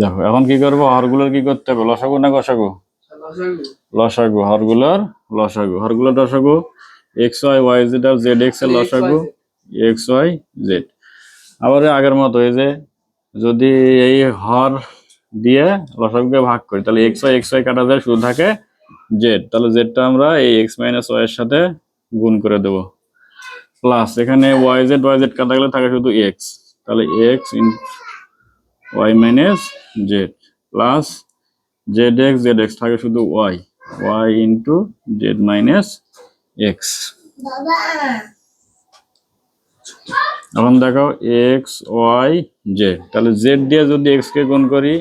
দেখো এখন কি করব? হরগুলোর কি করতে হবে? লসাগু না গসাগু? লসাগু। হরগুলোর লসাগু। হরগুলোর লসাগু এক্স ওয়াই ওয়াই জেড আর জেড এক্সের লসাগু এক্স ওয়াই জেড। আবার আগের মতো এই যে যদি এই হর দিয়ে লসাগুকে ভাগ করি তাহলে এক্স ওয়াই এক্স ওয়াই কাটা যায় শুধু থাকে জেড। তাহলে জেডটা আমরা এই এক্স মাইনাস ওয়াই এর সাথে গুণ করে দেব। প্লাস এখানে ওয়াই জেড ওয়াই জেড কাটা গেলে থাকে শুধু এক্স। তাহলে X in Y minus Z plus Z X Z X থাকে শুধু Y Y into Z minus X এখন দেখো এক্স ওয়াই জেড তাহলে জেড দিয়ে যদি এক্স কে গুণ করি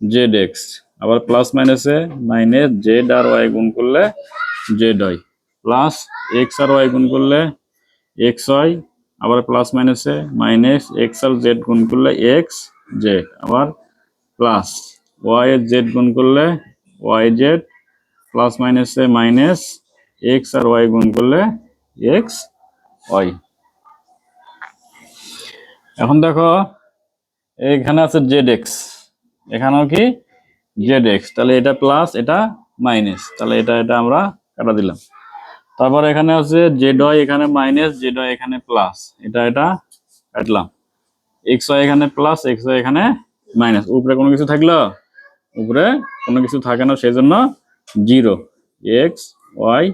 জেড এক্স আবার প্লাস মাইনাসে মাইনাস জেড আর ওয়াই গুণ করলে জেড ওয়াই প্লাস এক্স আর ওয়াই গুণ করলে এক্স ওয়াই আবার প্লাস মাইনাসে মাইনাস এক্স আর জেড গুণ করলে এক্স জেড আবার প্লাস ওয়াই এর জেড গুণ করলে ওয়াই জেড প্লাস মাইনাসে মাইনাস এক্স আর ওয়াই গুণ করলে এক্স ওয়াই এখন দেখো, এখানে আছে জেড এক্স এখানেও কি জেড এক্স তাহলে এটা প্লাস এটা মাইনাস তাহলে এটা এটা আমরা কাটা দিলাম। তারপর এখানে আছে জেড ওয়াই এখানে মাইনাস জেড ওয়াই এখানে প্লাস এটা এটা কাটলাম। এক্স ওয়াই এখানে প্লাস এক্স ওয়াই এখানে মাইনাস উপরে কোনো কিছু থাকল? উপরে কোনো কিছু থাকে না সেই জন্য zero X Y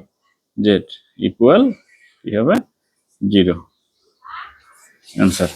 Z equal কি হবে? Zero answer